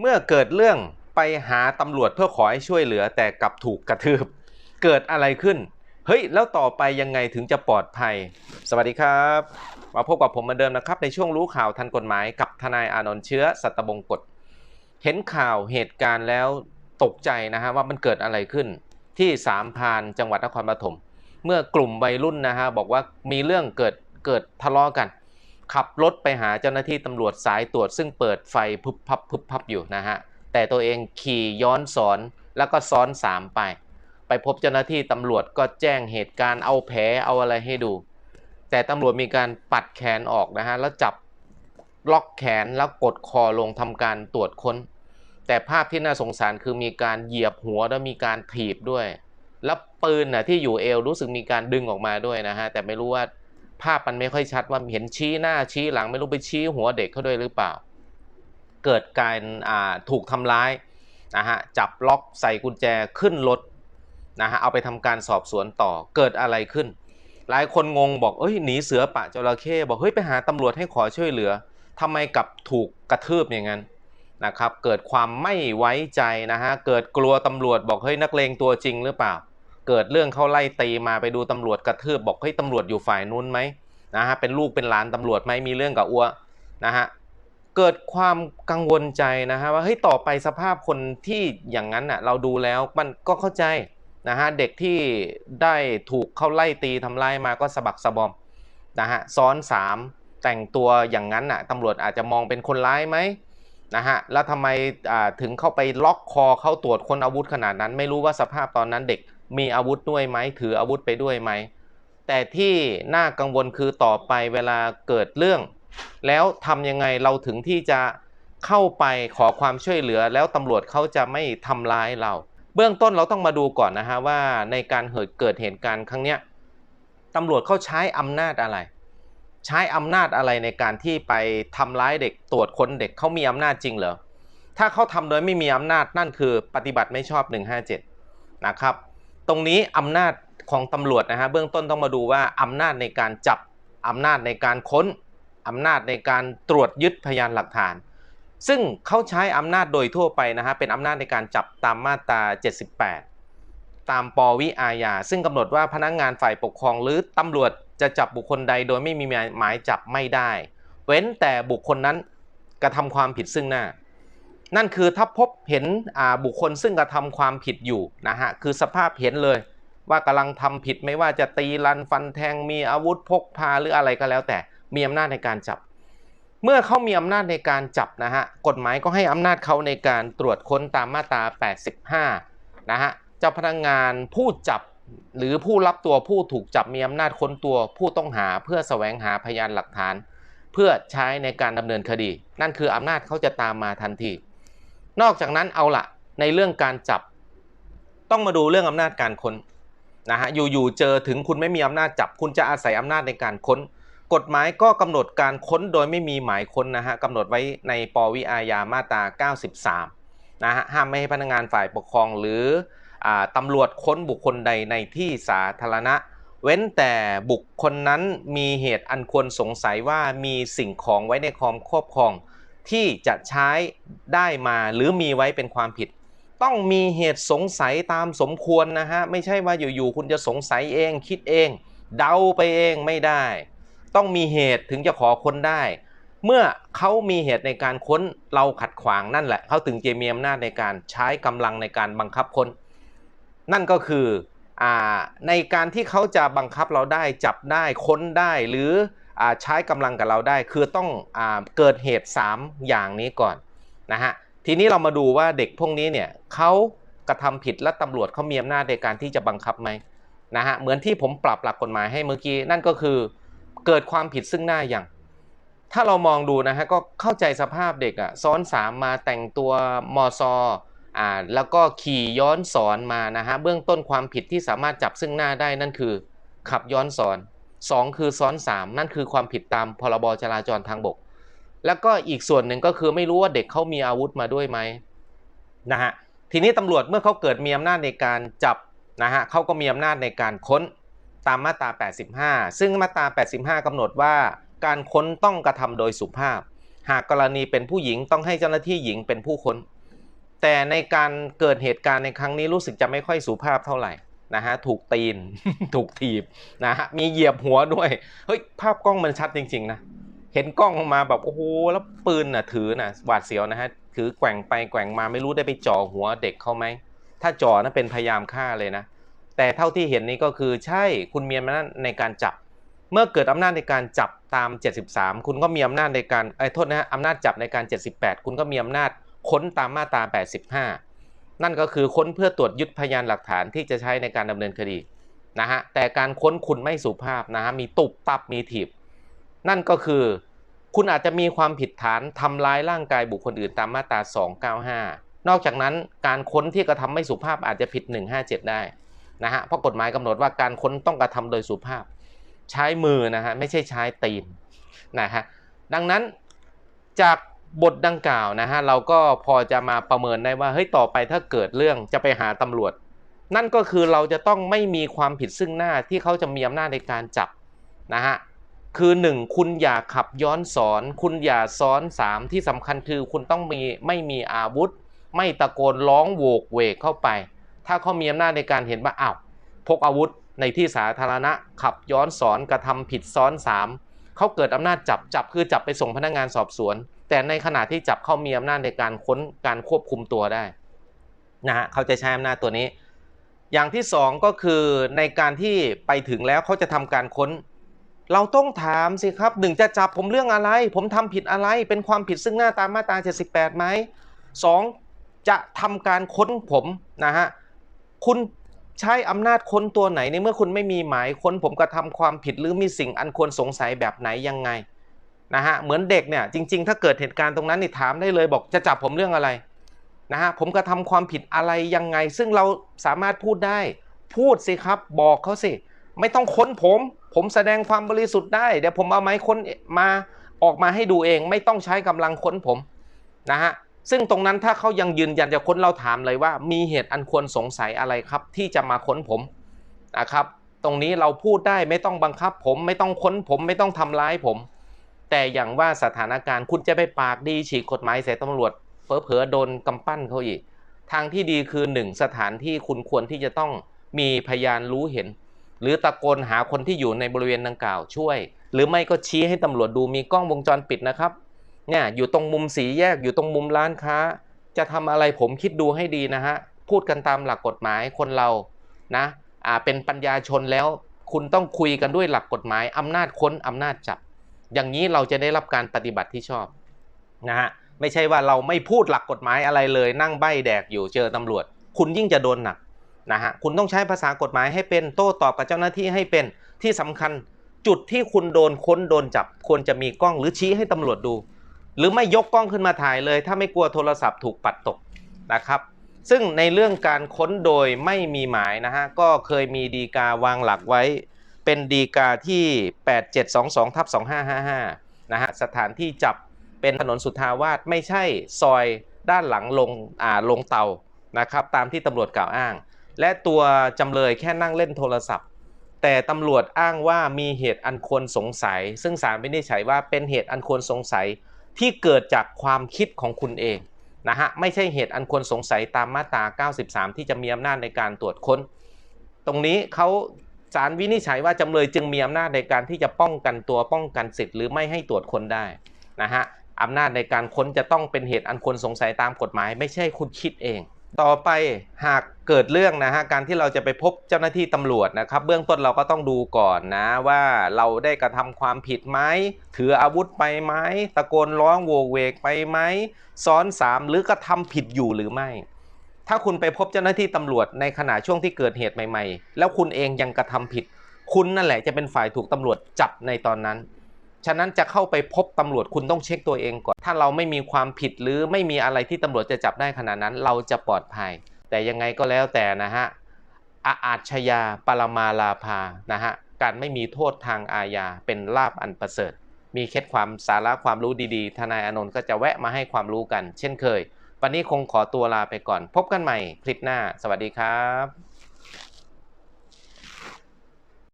เมื่อเกิดเรื่องไปหาตำรวจเพื่อขอให้ช่วยเหลือแต่กลับถูกกระทืบ เกิดอะไรขึ้น เฮ้ย แล้วต่อไปยังไงถึงจะปลอดภัย สวัสดีครับ มาพบกับผมเหมือนเดิมนะครับ ในช่วงรู้ข่าวทันกฎหมายกับทนายอานนท์เชื้อสัตบงกฎเห็นข่าวเหตุการณ์แล้วตกใจนะฮะว่ามันเกิดอะไรขึ้น ที่สามพานจังหวัดนครปฐมเมื่อกลุ่มวัยรุ่นนะฮะบอกว่ามีเรื่องเกิดเกิดทะเลาะกัน ขับรถไปหาเจ้าหน้าที่ตำรวจสายตรวจ ซึ่งเปิดไฟพึบพับพึบพับอยู่นะฮะ แต่ตัวเองขี่ย้อนสอนแล้วก็ซ้อนสามไป ไปพบเจ้าหน้าที่ตำรวจก็แจ้งเหตุการณ์เอาแผลเอาอะไรให้ดู แต่ตำรวจมีการปัดแขนออกนะฮะ แล้วจับล็อกแขนแล้วกดคอลงทำการตรวจค้น แต่ภาพที่น่าสงสารคือมีการเหยียบหัวแล้วมีการถีบด้วย แล้วปืนน่ะที่อยู่เอวรู้สึกมีการดึงออกมาด้วยนะฮะแต่ไม่รู้ว่า ภาพมันไม่ค่อยชัดว่าเห็นชี้หน้าชี้หลังไม่รู้ไปชี้หัวเด็กเขาด้วยหรือเปล่า เกิดการถูกทำร้ายนะฮะจับล็อกใส่กุญแจขึ้นรถนะฮะเอาไปทำการสอบสวนต่อเกิดอะไรขึ้น หลายคนงงบอกเอ้ยหนีเสือปะจระเข้บอกเฮ้ยไปหาตำรวจให้ขอช่วยเหลือทำไมกลับถูกกระทืบอย่างนั้นนะครับ เกิดความไม่ไว้ใจนะฮะเกิดกลัวตำรวจบอกเฮ้ยนักเลงตัวจริงหรือเปล่า เกิดเรื่องเขาไล่ตีมาไปดูตำรวจกระทืบบอกเฮ้ยตำรวจอยู่ฝ่ายนู้นไหมนะฮะเป็นลูกเป็นหลานตำรวจไหมมีเรื่องกับอัวนะฮะเกิดความกังวลใจนะฮะว่าเฮ้ยต่อไปสภาพคนที่อย่างนั้นอะเราดูแล้วมันก็เข้าใจนะฮะเด็กที่ได้ถูกเข้าไล่ตีทำร้ายมาก็สะบักสะบอมนะฮะซ้อนสามแต่งตัวอย่างนั้นอะตำรวจอาจจะมองเป็นคนร้ายไหมนะฮะแล้วทำไมถึงเข้าไปล็อกคอเข้าตรวจคนอาวุธขนาดนั้น ไม่รู้ว่าสภาพตอนนั้นเด็กมีอาวุธด้วยไหมถืออาวุธไปด้วยไหม แต่ที่น่ากังวลคือต่อไปเวลาเกิดเรื่อง แล้วทำยังไงเราถึงที่จะเข้าไปขอความช่วยเหลือ แล้วตำรวจเขาจะไม่ทำร้ายเรา เบื้องต้นเราต้องมาดูก่อนนะฮะว่าในการเกิดเหตุการณ์ครั้งเนี้ยตำรวจเขาใช้อำนาจอะไร ใช้อำนาจอะไรในการที่ไปทำร้ายเด็กตรวจค้นเด็กเขามีอำนาจจริงเหรอถ้าเขาทำโดยไม่มีอำนาจนั่นคือปฏิบัติไม่ชอบ 157 นะครับ ตรงนี้อำนาจของตำรวจนะฮะเบื้องต้นต้องมาดูว่าอำนาจในการจับอำนาจในการค้นอำนาจในการตรวจยึดพยานหลักฐาน ซึ่งเขาใช้อำนาจโดยทั่วไปนะฮะเป็นอำนาจในการจับตามมาตรา 78 ตามปวิอาญาซึ่งกำหนดว่าพนักงงานฝ่ายปกครองหรือตำรวจจะจับบุคคลใดโดยไม่มีหมายจับไม่ได้ เว้นแต่บุคคลนั้นกระทำความผิดซึ่งหน้า นั่นคือถ้าพบเห็นบุคคลซึ่งกระทำความผิดอยู่นะฮะคือสภาพเห็นเลย ว่ากำลังทำผิดไม่ว่าจะตีรันฟันแทงมีอาวุธพกพาหรืออะไรก็แล้วแต่มีอำนาจในการจับ เมื่อเขามีอำนาจในการจับนะฮะกฎหมายก็ให้อำนาจเขาในการตรวจค้นตามมาตรา 85 นะฮะเจ้าพนักงงานผู้จับหรือผู้รับตัวผู้ถูกจับมีอำนาจค้นตัวผู้ต้องหาเพื่อแสวงหาพยานหลักฐาน เพื่อใช้ในการดำเนินคดี นั่นคืออำนาจเขาจะตามมาทันที นอกจากนั้นเอาละในเรื่องการจับ ต้องมาดูเรื่องอำนาจการค้นนะฮะอยู่ๆเจอถึงคุณไม่มีอำนาจจับ คุณจะอาศัยอำนาจในการค้น กฎหมายก็กำหนดการค้นโดยไม่มีหมายค้นนะฮะกำหนดไว้ในปวิอาญามาตรา 93 นะฮะห้ามไม่ให้พนักงานฝ่ายปกครองหรืออตำรวจค้นบุคคลใดในที่สาธารณะ เว้นแต่บุคคลนั้นมีเหตุอันควรสงสัยว่ามีสิ่งของไว้ในความครอบครอง ที่จะใช้ได้มาหรือมีไว้เป็นความผิด ต้องมีเหตุสงสัยตามสมควรนะฮะ ไม่ใช่ว่าอยู่ๆคุณจะสงสัยเองคิดเอง เดาไปเองไม่ได้ ต้องมีเหตุถึงจะขอค้นได้ เมื่อเขามีเหตุในการค้นเราขัดขวางนั่นแหละเขาถึงจะมีอำนาจในการใช้กำลังในการบังคับค้น นั่นก็คืออในการที่เขาจะบังคับเราได้จับได้ค้นได้หรือ ใช้กำลังกับเราได้ คือต้องอเกิดเหตุ 3 อย่างนี้ก่อนนะฮะทีนี้เรามาดูว่าเด็กพวกนี้เนี่ยเขากระทำผิดและตำรวจเขามีอำนาจในการที่จะบังคับไหมนะฮะเหมือนที่ผมปรับหลักกฎหมายให้เมื่อกี้นั่นก็คือเกิดความผิดซึ่งหน้าอย่าง ถ้าเรามองดูนะฮะก็เข้าใจสภาพเด็กอะซ้อนสามมาแต่งตัวมอซออ่าแล้วก็ขี่ย้อนสอนมานะฮะเบื้องต้นความผิดที่สามารถจับซึ่งหน้าได้นั่นคือ ขับย้อนสอน 2 คือซ้อน 3 นั่นคือความผิดตามพรบจราจรทางบก แล้วก็อีกส่วนหนึ่งก็คือไม่รู้ว่าเด็กเขามีอาวุธมาด้วยไหมนะฮะทีนี้ตำรวจเมื่อเขาเกิดมีอำนาจในการจับนะฮะเขาก็มีอำนาจในการค้นตามมาตรา 85 ซึ่งมาตรา 85กำหนดว่าการค้นต้องกระทำโดยสุภาพ หากกรณีเป็นผู้หญิงต้องให้เจ้าหน้าที่หญิงเป็นผู้ค้น แต่ในการเกิดเหตุการณ์ในครั้งนี้รู้สึกจะไม่ค่อยสุภาพเท่าไหร่ นะฮะถูกตีน ถูกถีบนะฮะมีเหยียบหัวด้วยเฮ้ยภาพกล้องมันชัดจริง ๆ นะ เห็นกล้องมาแบบโอ้โหแล้วปืนน่ะถือน่ะหวาดเสียวนะฮะถือแกว่งไปแกว่งมาไม่รู้ได้ไปจ่อหัวเด็กเขาไหมถ้าจ่อนะเป็นพยายามฆ่าเลยนะ แต่เท่าที่เห็นนี้ก็คือใช่คุณมีอำนาจในการจับ เมื่อเกิดอำนาจในการจับตาม 73 คุณก็มีอำนาจในการไอ้โทษนะฮะอำนาจจับในการ 78 คุณก็มีอำนาจค้นตามมาตรา 85 นั่นก็คือค้นเพื่อตรวจยึดพยานหลักฐานที่จะใช้ในการดำเนินคดีนะฮะแต่การค้นคุณไม่สุภาพนะฮะมีตุบตับมีถีบนั่นก็คือคุณอาจจะมีความผิดฐานทำร้ายร่างกายบุคคลอื่นตามมาตรา 295 นอกจากนั้นการค้นที่กระทำไม่สุภาพอาจจะผิด 157 ได้นะฮะเพราะกฎหมายกำหนดว่าการค้นต้องกระทำโดยสุภาพ ใช้มือนะฮะไม่ใช่ใช้ตีนนะฮะดังนั้นจาก บทดังกล่าวนะฮะเราก็พอจะมาประเมินได้ว่าเฮ้ยต่อไปถ้าเกิดเรื่องจะไปหาตำรวจ นั่นก็คือเราจะต้องไม่มีความผิดซึ่งหน้าที่เขาจะมีอำนาจในการจับนะฮะคือหนึ่งคุณอย่าขับย้อนสอน คุณอย่าซ้อนสามที่สำคัญคือคุณต้องมีไม่มีอาวุธ ไม่ตะโกนร้องโวกเวกเข้าไป ถ้าเขามีอำนาจในการเห็นว่าอ้าวพกอาวุธในที่สาธารณะขับย้อนสอนกระทำผิดซ้อนสามเขาเกิดอำนาจจับจับคือจับไปส่งพนักงานสอบสวน แต่ในขณะที่จับเขามีอำนาจในการค้นการควบคุมตัวได้นะฮะเขาจะใช้อำนาจตัวนี้ อย่างที่สองก็คือในการที่ไปถึงแล้วเขาจะทำการค้น เราต้องถามสิครับหนึ่งจะจับผมเรื่องอะไร ผมทำผิดอะไรเป็นความผิดซึ่งหน้าตามมาตรา78ไหมสองจะทำการค้นผมนะฮะคุณใช้อำนาจค้นตัวไหนในเมื่อคุณไม่มีหมายค้นผมกระทำความผิดหรือมีสิ่งอันควรสงสัยแบบไหนยังไง นะฮะเหมือนเด็กเนี่ยจริง ๆ ถ้าเกิดเหตุการณ์ตรงนั้นนี่ถามได้เลยบอกจะจับผมเรื่องอะไรนะฮะผมกระทำความผิดอะไรยังไง ซึ่งเราสามารถพูดได้ พูดสิครับ บอกเขาสิ ไม่ต้องค้นผม ผมแสดงความบริสุทธิ์ได้ เดี๋ยวผมเอาไม้ค้นมาออกมาให้ดูเอง ไม่ต้องใช้กำลังค้นผมนะฮะซึ่งตรงนั้นถ้าเขายังยืนยันจะค้นเราถามเลยว่า มีเหตุอันควรสงสัยอะไรครับ ที่จะมาค้นผมนะครับ ตรงนี้เราพูดได้ไม่ต้องบังคับผม ไม่ต้องค้นผม ไม่ต้องทำร้ายผม แต่อย่างว่าสถานการณ์คุณจะไปปากดีฉีกกฎหมายใส่ตำรวจเผลอๆโดนกำปั้นเขาอีก ทางที่ดีคือหนึ่งสถานที่คุณควรที่จะต้องมีพยานรู้เห็น หรือตะโกนหาคนที่อยู่ในบริเวณดังกล่าวช่วย หรือไม่ก็ชี้ให้ตำรวจดูมีกล้องวงจรปิดนะครับเนี่ยอยู่ตรงมุมสีแยกอยู่ตรงมุมร้านค้า จะทำอะไรผมคิดดูให้ดีนะฮะพูดกันตามหลักกฎหมายคนเรานะอ่าเป็นปัญญาชนแล้วคุณต้องคุยกันด้วยหลักกฎหมายอำนาจค้นอำนาจจับ อย่างนี้เราจะได้รับการปฏิบัติที่ชอบนะฮะไม่ใช่ว่าเราไม่พูดหลักกฎหมายอะไรเลย นั่งใบแดกอยู่เจอตำรวจ คุณยิ่งจะโดนหนักนะฮะคุณต้องใช้ภาษากฎหมายให้เป็นโต้ตอบกับเจ้าหน้าที่ให้เป็นที่สำคัญจุดที่คุณโดนค้นโดนจับควรจะมีกล้องหรือชี้ให้ตำรวจดู หรือไม่ยกกล้องขึ้นมาถ่ายเลย ถ้าไม่กลัวโทรศัพท์ถูกปัดตกนะครับ ซึ่งในเรื่องการค้นโดยไม่มีหมายนะฮะก็เคยมีดีกาวางหลักไว้ เป็นดีกาที่ 8722ทับ2555 นะฮะ สถานที่จับเป็นถนนสุทธาวาสไม่ใช่ซอยด้านหลังลงอ่าลงเตานะครับ ตามที่ตำรวจกล่าวอ้าง และตัวจำเลยแค่นั่งเล่นโทรศัพท์ แต่ตำรวจอ้างว่ามีเหตุอันควรสงสัย ซึ่งศาลไม่ได้ใช้ว่าเป็นเหตุอันควรสงสัยที่เกิดจากความคิดของคุณเองนะฮะไม่ใช่เหตุอันควรสงสัยตามมาตรา 93 ที่จะมีอำนาจในการตรวจค้น ตรงนี้เขา ศาลวินิจฉัยว่าจำเลยจึงมีอำนาจในการที่จะป้องกันตัวป้องกันสิทธิ์หรือไม่ให้ตรวจค้นได้นะฮะอำนาจในการค้นจะต้องเป็นเหตุอันควรสงสัยตามกฎหมาย ไม่ใช่คุณคิดเอง ต่อไปหากเกิดเรื่องนะฮะการที่เราจะไปพบเจ้าหน้าที่ตำรวจนะครับ เบื้องต้นเราก็ต้องดูก่อนนะว่าเราได้กระทำความผิดไหมถืออาวุธไปไหมตะโกนร้องโวกเวกไปไหมซ้อนสามหรือกระทำผิดอยู่หรือไม่ ถ้าคุณไปพบเจ้าหน้าที่ตำรวจในขณะช่วงที่เกิดเหตุใหม่ๆ แล้วคุณเองยังกระทำผิด คุณนั่นแหละจะเป็นฝ่ายถูกตำรวจจับในตอนนั้น ฉะนั้นจะเข้าไปพบตำรวจคุณต้องเช็คตัวเองก่อน ถ้าเราไม่มีความผิดหรือไม่มีอะไรที่ตำรวจจะจับได้ขนาดนั้น เราจะปลอดภัย แต่ยังไงก็แล้วแต่นะฮะอาอาชญาปรมาลาภานะฮะการไม่มีโทษทางอาญาเป็นลาบอันประเสริฐ มีเคล็ดความสาระความรู้ดีๆ ทนายอนนท์ก็จะแวะมาให้ความรู้กัน เช่นเคย วันนี้คงขอตัวลาไปก่อน พบกันใหม่คลิปหน้า สวัสดีครับ